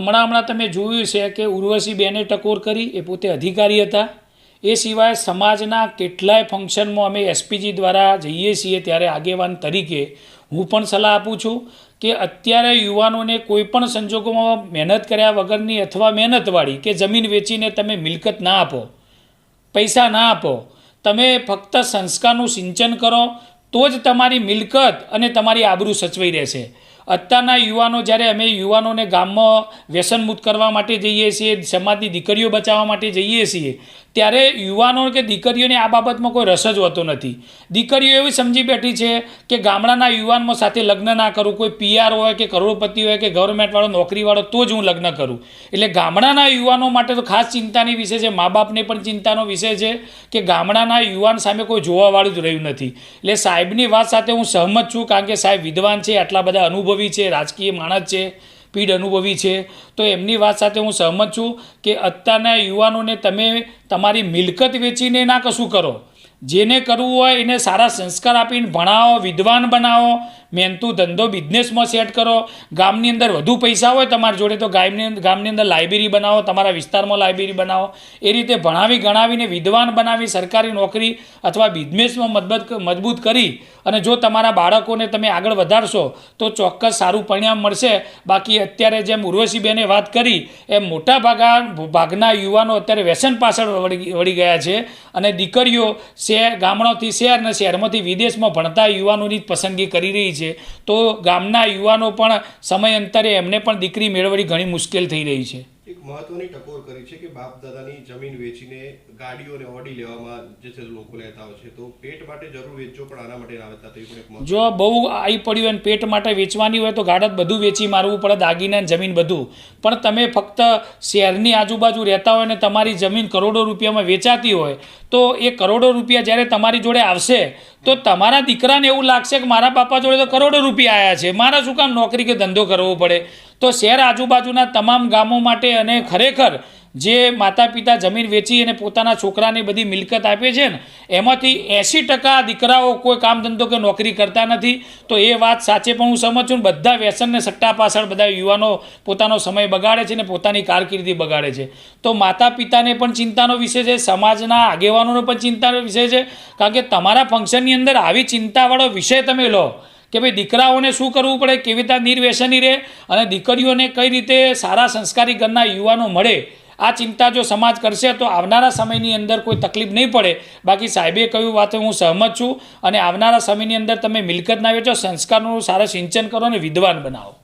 હમણાં હમણાં તમે જોયું છે કે ઉર્વશી બેને ટકોર કરી, એ પોતે અધિકારી હતા. એ સિવાય સમાજના કેટલાય ફંક્શનમાં અમે એસપીજી દ્વારા જઈએ છીએ ત્યારે આગેવાન તરીકે હું પણ સલાહ આપું છું કે અત્યારે યુવાનોને કોઈ પણ સંજોગોમાં મહેનત કર્યા વગરની અથવા મહેનતવાળી કે જમીન વેચીને તમે મિલકત ના આપો, પૈસા ના આપો, તમે ફક્ત સંસ્કારનું સિંચન કરો, તો જ તમારી મિલકત અને તમારી આબરૂ સચવાઈ રહેશે. અત્યારના યુવાનો, જ્યારે અમે યુવાનોને ગામમાં વ્યસનમુક્ત કરવા માટે જઈએ છીએ, સમાજની દીકરીઓ બચાવવા માટે જઈએ છીએ, ત્યારે યુવાનો કે દીકરીઓને આ બાબતમાં કોઈ રસ જ હોતો નથી. દીકરીઓ એવી સમજી બેઠી છે કે ગામડાના યુવાનમાં સાથે લગ્ન ના કરું, કોઈ પીઆર હોય કે કરોડપતિ હોય કે ગવર્મેન્ટવાળો, નોકરીવાળો, તો જ હું લગ્ન કરું. એટલે ગામડાના યુવાનો માટે તો ખાસ ચિંતાની વિષય છે, મા બાપને પણ ચિંતાનો વિષય છે કે ગામડાના યુવાન સામે કોઈ જોવાવાળું જ રહ્યું નથી. એટલે સાહેબની વાત સાથે હું સહમત છું, કારણ કે સાહેબ વિદ્વાન છે, આટલા બધા અનુભવી છે, રાજકીય માણસ છે, પીઢ અનુભવી છે. તો એમની વાત સાથે હું સહમત છું કે અત્યારના યુવાનોને તમે તમારી મિલકત વેચીને ના કશું કરો. જેને કરવું હોય એને સારા સંસ્કાર આપીને ભણાવો, વિદ્વાન બનાવો મહેનતું ધંધો બિઝનેસમાં સેટ કરો, ગામની અંદર વધુ પૈસા હોય તમારી જોડે, તો ગામની ગામની અંદર લાઇબ્રેરી બનાવો, તમારા વિસ્તારમાં લાઇબ્રેરી બનાવો. એ રીતે ભણાવી, ગણાવીને વિદ્વાન બનાવી, સરકારી નોકરી અથવા બિઝનેસમાં મજબૂત મજબૂત કરી અને જો તમારા બાળકોને તમે આગળ વધારશો, તો ચોક્કસ સારું પરિણામ મળશે. બાકી અત્યારે જેમ ઉર્વશીબેને વાત કરી, એમ મોટા ભાગા, ભાગના યુવાનો અત્યારે વ્યસન પાછળ વળી ગયા છે અને દીકરીઓ શહેર ગામડાથી શહેર અને શહેરમાંથી વિદેશમાં ભણતા યુવાનોની જ પસંદગી કરી રહી છે. તો ગામના યુવાનો પણ સમયાંતરે એમને પણ દીકરી મેળવવી ઘણી મુશ્કેલ થઈ રહી છે. એક મહત્વની ટકોર કરી છે કે બાપ દાદાની જમીન વેચીને ગાડીઓ અને ઓડી લેવામાં જે છે લોકો લેતા હોય છે. તો પેટ માટે જરૂર વેચજો, પણ આના માટે ના તો પણ જો બહુ આવી પડ્યું હોય પેટ માટે વેચવાની હોય તો ગાડત બધું વેચી મારવું પડે, દાગીના જમીન બધું. પણ તમે ફક્ત શહેરની આજુબાજુ રહેતા હોય ને તમારી જમીન કરોડો રૂપિયામાં વેચાતી હોય, તો એ કરોડો રૂપિયા જ્યારે તમારી જોડે આવશે, તો તમારા દીકરાને એવું લાગશે કે મારા બાપા જોડે તો કરોડો રૂપિયા આવ્યા છે. મારા શું કામ નોકરી કે ધંધો કરવો પડે? તો શહેર આજુબાજુના તમામ ગામો માટે અને ખરેખર જે માતા પિતા જમીન વેચી અને પોતાના છોકરાને બધી મિલકત આપે છે ને, એમાંથી એંસી ટકા દીકરાઓ કોઈ કામ ધંધો કે નોકરી કરતા નથી. તો એ વાત સાચે પણ હું સમજ છું બધા વ્યસનને સટ્ટા પાછળ બધા યુવાનો પોતાનો સમય બગાડે છે ને, પોતાની કારકિર્દી બગાડે છે. તો માતા પિતાને પણ ચિંતાનો વિષય છે, સમાજના આગેવાનોનો પણ ચિંતાનો વિષય છે. કારણ કે તમારા ફંક્શનની અંદર આવી ચિંતાવાળો વિષય તમે લો કે ભાઈ દીકરાઓને શું કરવું પડે, કેવી રીતે નિર્વ્યસની રહે અને દીકરીઓને કઈ રીતે સારા સંસ્કારી ઘરના યુવાનો મળે, આ ચિંતા જો સમાજ કરશે તો આવનારા સમયની અંદર કોઈ તકલીફ નહીં પડે. બાકી સાહેબે કહ્યું વાત હું સહમત છું અને આવનારા સમયની અંદર તમે મિલકત ના વેચો, સંસ્કારનું સારા સિંચન કરો અને વિદ્વાન બનાવો.